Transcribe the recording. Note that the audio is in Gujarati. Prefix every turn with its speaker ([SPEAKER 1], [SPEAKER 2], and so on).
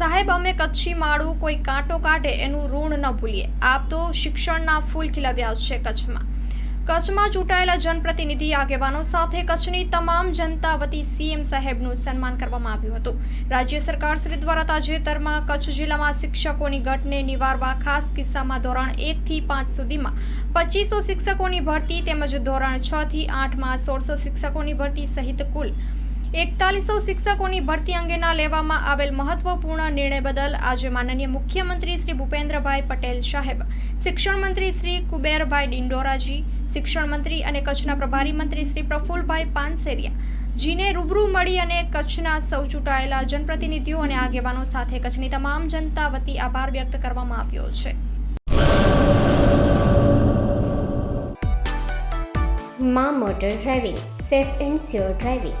[SPEAKER 1] સાહેબ, અમે કચ્છી માળું કોઈ કાંટો કાઢે એનું ઋણ ન ભૂલીએ. આપ તો શિક્ષણના ફૂલ ખીલવ્યા છે કચ્છમાં. કચ્છમાં ચૂંટાયેલા જનપ્રતિનિધિ આગેવાનો સાથે કચ્છની તમામ જનતા વતી સીએમ સાહેબનું સન્માન કરવામાં આવ્યું હતું. રાજ્ય સરકાર શ્રી દ્વારા તાજેતરમાં કચ્છ જિલ્લામાં શિક્ષકોની ઘટને નિવારવા ખાસ કિસ્સામાં ધોરણ એકથી પાંચ સુધીમાં પચીસો શિક્ષકોની ભરતી તેમજ ધોરણ છ થી આઠમાં સોળસો શિક્ષકોની ભરતી સહિત કુલ એકતાલીસો શિક્ષકોની ભરતી અંગેના લેવામાં આવેલ મહત્વપૂર્ણ નિર્ણય બદલ આજે માનનીય મુખ્યમંત્રી શ્રી ભૂપેન્દ્રભાઈ પટેલ સાહેબ શિક્ષણ મંત્રી શ્રી કુબેરભાઈ ડિંડોરાજી શિક્ષણ મંત્રી અને કચ્છના પ્રભારી મંત્રી શ્રી પ્રફુલભાઈ પાનસેરિયા, જીને રૂબરૂ મળી અને કચ્છના સૌ ચૂંટાયેલા જનપ્રતિનિધિઓ અને આગેવાનો સાથે કચ્છની તમામ જનતા વતી આભાર વ્યક્ત કરવામાં આવ્યો છે.
[SPEAKER 2] મા motor driving, safe and sure driving.